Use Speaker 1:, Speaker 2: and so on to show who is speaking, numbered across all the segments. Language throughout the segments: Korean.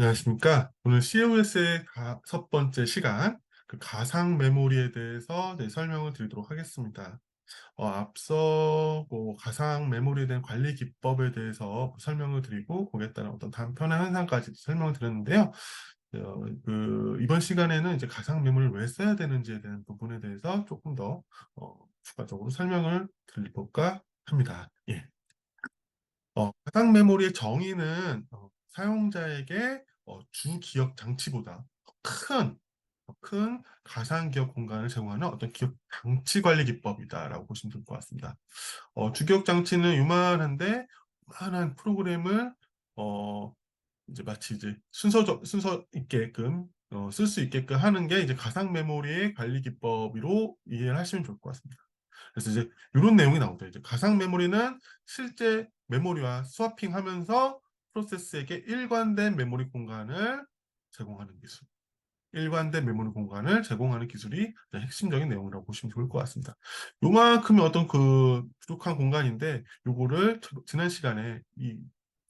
Speaker 1: 안녕하십니까. 오늘 COS의 첫 번째 시간, 그 가상 메모리에 대해서 네, 설명을 드리도록 하겠습니다. 어, 앞서 뭐 가상 메모리에 대한 관리 기법에 대해서 설명을 드리고, 거기에 따른 어떤 단편의 현상까지 설명을 드렸는데요. 어, 그 이번 시간에는 이제 가상 메모리를 왜 써야 되는지에 대한 부분에 대해서 조금 더 어, 추가적으로 설명을 드려볼까 합니다. 예. 어, 가상 메모리의 정의는 어, 사용자에게 어, 주 기억 장치보다 큰, 큰 가상 기억 공간을 제공하는 어떤 기억 장치 관리 기법이다라고 보시면 될 것 같습니다. 어, 주기억 장치는 유만한데 유만한 프로그램을 어, 이제 마치 이제 순서 순서 있게끔 어, 쓸 수 있게끔 하는 게 이제 가상 메모리의 관리 기법으로 이해를 하시면 좋을 것 같습니다. 그래서 이제 이런 내용이 나오죠. 이제 가상 메모리는 실제 메모리와 스와핑하면서 프로세스에게 일관된 메모리 공간을 제공하는 기술. 일관된 메모리 공간을 제공하는 기술이 핵심적인 내용이라고 보시면 좋을 것 같습니다. 요만큼의 어떤 그 부족한 공간인데 요거를 지난 시간에 이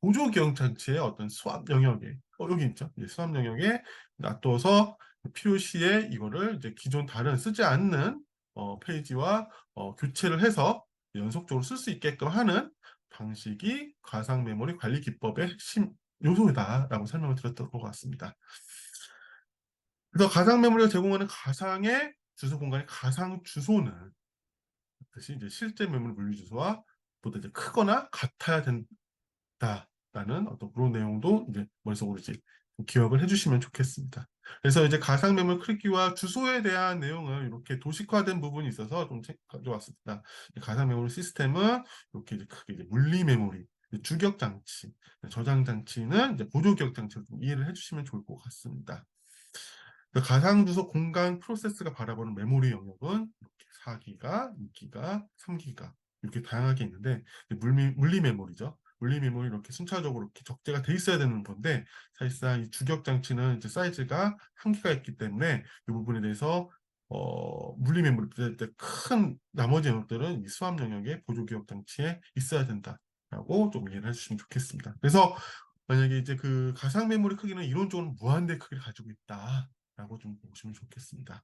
Speaker 1: 보조 기억 장치의 어떤 수압 영역에 어, 여기 있죠. 수압 영역에 놔둬서 필요 시에 이거를 이제 기존 다른 쓰지 않는 어, 페이지와 어, 교체를 해서 연속적으로 쓸 수 있게끔 하는 방식이 가상 메모리 관리 기법의 핵심 요소이다라고 설명을 드렸던 것 같습니다. 그래서 가상 메모리가 제공하는 가상의 주소 공간의 가상 주소는 뜻이 이제 실제 메모리 물리 주소와 보다 이제 크거나 같아야 된다라는 어떤 그런 내용도 이제 머릿속으로 이제 기억을 해주시면 좋겠습니다. 그래서 이제 가상 메모리 크기와 주소에 대한 내용을 이렇게 도식화된 부분이 있어서 좀 가져왔습니다. 가상 메모리 시스템은 이렇게 이제 크게 이제 물리 메모리, 주격 장치, 저장 장치는 이제 보조 기억 장치로 좀 이해를 해주시면 좋을 것 같습니다. 가상 주소 공간 프로세스가 바라보는 메모리 영역은 이렇게 4기가, 2기가, 3기가 이렇게 다양하게 있는데 물리 메모리죠. 물리 메모리 이렇게 순차적으로 이렇게 적재가 돼 있어야 되는 건데 사실상 이 주격 장치는 이제 사이즈가 한계가 있기 때문에 이 부분에 대해서 어, 물리 메모리 큰 나머지 영역들은 이 수압 영역의 보조 기억 장치에 있어야 된다라고 좀 이해를 해주시면 좋겠습니다. 그래서 만약에 이제 그 가상 메모리 크기는 이론적으로 무한대 크기를 가지고 있다라고 좀 보시면 좋겠습니다.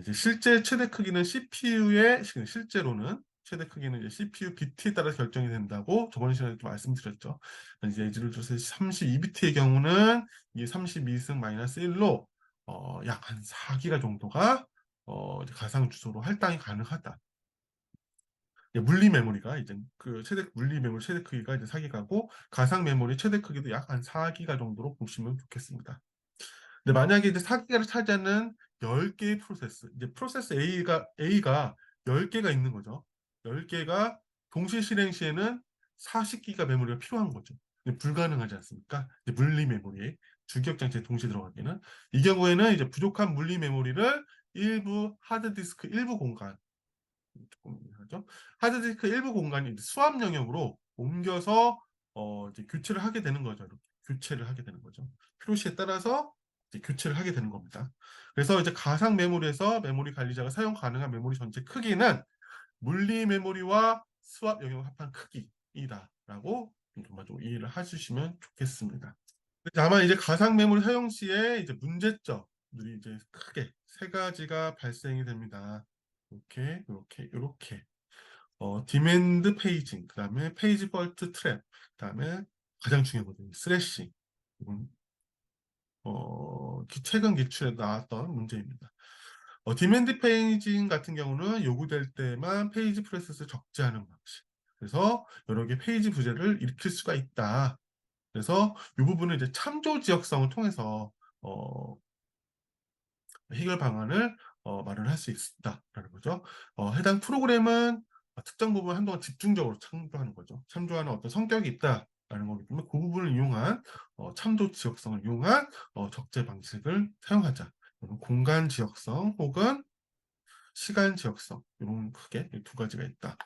Speaker 1: 이제 실제 최대 크기는 CPU의 실제로는 최대 크기는 이제 CPU 비트에 따라 결정이 된다고 저번 시간에 좀 말씀드렸죠. 이제 예를 들어서 32비트의 경우는 이게 32승 마이너스 1로 어, 약 한 4기가 정도가 어, 가상 주소로 할당이 가능하다. 물리 메모리가 이제 그 최대 물리 메모리 최대 크기가 이제 4기가고 가상 메모리 최대 크기도 약 한 4기가 정도로 보시면 좋겠습니다. 근데 만약에 이제 4기가를 차지하는 10개의 프로세스, 이제 프로세스 A가 A가 10개가 있는 거죠. 10개가 동시 실행 시에는 40기가 메모리가 필요한 거죠. 불가능하지 않습니까? 물리 메모리, 주기억 장치에 동시에 들어가기는 이 경우에는 이제 부족한 물리 메모리를 일부 하드디스크 일부 공간 조금 하죠. 하드디스크 일부 공간이 수압 영역으로 옮겨서 어, 이제 교체를 하게 되는 거죠. 이렇게. 교체를 하게 되는 거죠. 필요시에 따라서 교체를 하게 되는 겁니다. 그래서 이제 가상 메모리에서 메모리 관리자가 사용 가능한 메모리 전체 크기는 물리 메모리와 수압 영역 합한 크기이다라고 좀 이해를 해주시면 좋겠습니다. 다만 이제 가상 메모리 사용 시에 이제 문제점들이 이제 크게 세 가지가 발생이 됩니다. 이렇게 이렇게 이렇게 어, 디맨드 페이징, 그 다음에 페이지 벌트 트랩, 그 다음에 가장 중요하거든요. 스래싱. 어, 최근 기출에 나왔던 문제입니다. 어, 디맨드 페이징 같은 경우는 요구될 때만 페이지 프로세스 적재하는 방식. 그래서 여러 개 페이지 부재를 일으킬 수가 있다. 그래서 이 부분은 이제 참조 지역성을 통해서 어, 해결 방안을 어, 마련할 수 있다라는 거죠. 어, 해당 프로그램은 특정 부분 한동안 집중적으로 참조하는 거죠. 참조하는 어떤 성격이 있다라는 거기 때문에 그 부분을 이용한 어, 참조 지역성을 이용한 어, 적재 방식을 사용하자. 공간 지역성 혹은 시간 지역성 이런 크게 두 가지가 있다.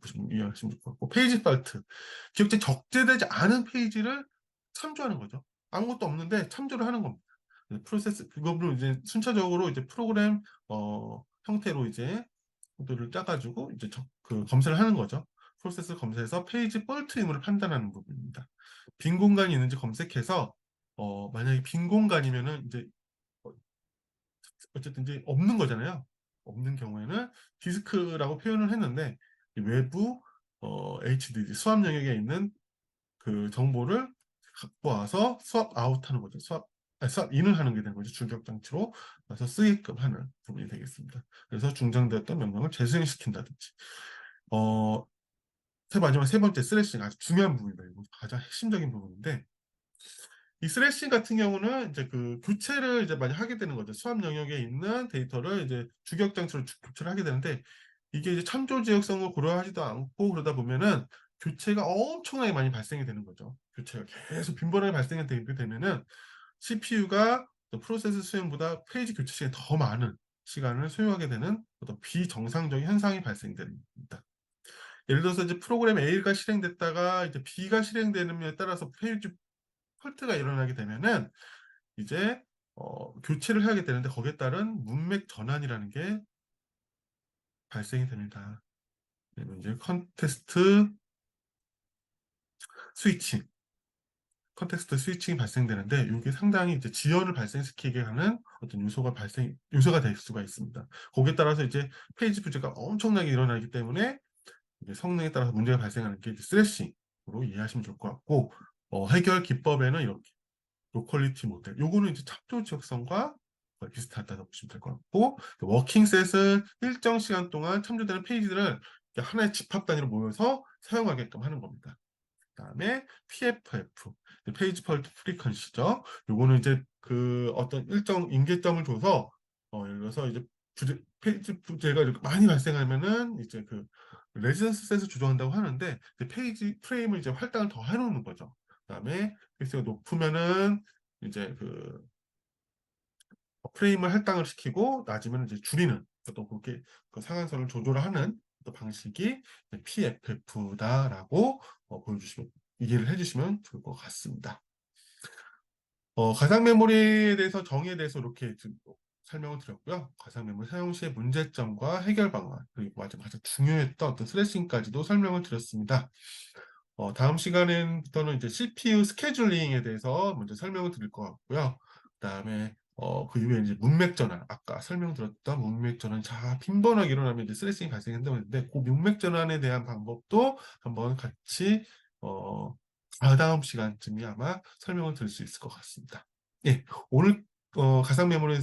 Speaker 1: 보시면 이해하시면 좋을 것 같고 페이지 팔트 기억제 적재되지 않은 페이지를 참조하는 거죠. 아무것도 없는데 참조를 하는 겁니다. 프로세스 그거를 이제 순차적으로 이제 프로그램 어, 형태로 이제 코드를 짜가지고 이제 저, 그 검사를 하는 거죠. 프로세스 검사해서 페이지 뻘트임을 판단하는 부분입니다. 빈 공간이 있는지 검색해서 어, 만약에 빈 공간이면은 이제 어, 어쨌든 이제 없는 거잖아요. 없는 경우에는 디스크라고 표현을 했는데 이 외부 어, HDD 수압 영역에 있는 그 정보를 갖고 와서 수압 아웃하는 거죠. 수압 수압 인을 하는 게 되는 거죠. 출격 장치로 와서 쓰게끔 하는 부분이 되겠습니다. 그래서 중장되었던 명령을 재수행시킨다든지 어, 세 마지막 세 번째 스레싱 아주 중요한 부분입니다. 이거 가장 핵심적인 부분인데 이 스레싱 같은 경우는 이제 그 교체를 이제 많이 하게 되는 거죠. 수압 영역에 있는 데이터를 이제 주격 장치로 주- 교체를 하게 되는데 이게 이제 참조 지역성을 고려하지도 않고 그러다 보면은 교체가 엄청나게 많이 발생이 되는 거죠. 교체가 계속 빈번하게 발생이 되게 되면은 CPU가 프로세스 수행보다 페이지 교체 시간이 더 많은 시간을 소요하게 되는 어떤 비정상적인 현상이 발생됩니다. 예를 들어서 이제 프로그램 A가 실행됐다가 이제 B가 실행되는 에 따라서 페이지 폴트가 일어나게 되면은 이제 어, 교체를 해야게 되는데 거기에 따른 문맥 전환이라는 게 발생이 됩니다. 이제 컨테스트 스위칭, 컨텍스트 스위칭이 발생되는데 이게 상당히 이제 지연을 발생시키게 하는 어떤 요소가 발생 요소가 될 수가 있습니다. 거기에 따라서 이제 페이지 부재가 엄청나게 일어나기 때문에 성능에 따라서 문제가 발생하는 게 이제 스레싱으로 이해하시면 좋을 것 같고 어, 해결 기법에는 이렇게 로컬리티 모델 요거는 이제 참조 지역성과 비슷하다고 보시면 될 것 같고 워킹셋은 일정 시간 동안 참조되는 페이지들을 하나의 집합 단위로 모여서 사용하게끔 하는 겁니다. 그 다음에 PFF 페이지 펄트 프리퀀시죠. 요거는 이제 그 어떤 일정 임계점을 줘서 어, 예를 들어서 이제 부재, 페이지 부재가 이렇게 많이 발생하면은 이제 그 레지던스 셋을 조정한다고 하는데 페이지 프레임을 이제 할당을 더 해놓는 거죠. 그다음에 페이스가 높으면은 이제 그 프레임을 할당을 시키고 낮으면 이제 줄이는 또 그렇게 그 상한선을 조절하는 또 방식이 PFF다라고 어, 보여주시면 이해를 해주시면 좋을 것 같습니다. 어, 가상 메모리에 대해서 정의에 대해서 이렇게 좀 설명을 드렸고요. 가상 메모리 사용 시의 문제점과 해결 방안 그리고 아주 가장 중요했던 어떤 스레싱까지도 설명을 드렸습니다. 어, 다음 시간부터는 이제 CPU 스케줄링에 대해서 먼저 설명을 드릴 것 같고요. 그 다음에 어, 그 이후에 이제 문맥 전환, 아까 설명드렸던 문맥 전환, 자, 빈번하게 일어나면 이제 스트레싱이 발생한다고 했는데, 그 문맥 전환에 대한 방법도 한번 같이, 어, 다다음 시간쯤이 아마 설명을 드릴 수 있을 것 같습니다. 예, 오늘, 어, 가상 메모리,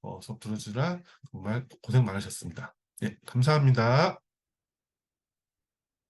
Speaker 1: 어, 수업 들어주라 정말 고생 많으셨습니다. 예, 감사합니다.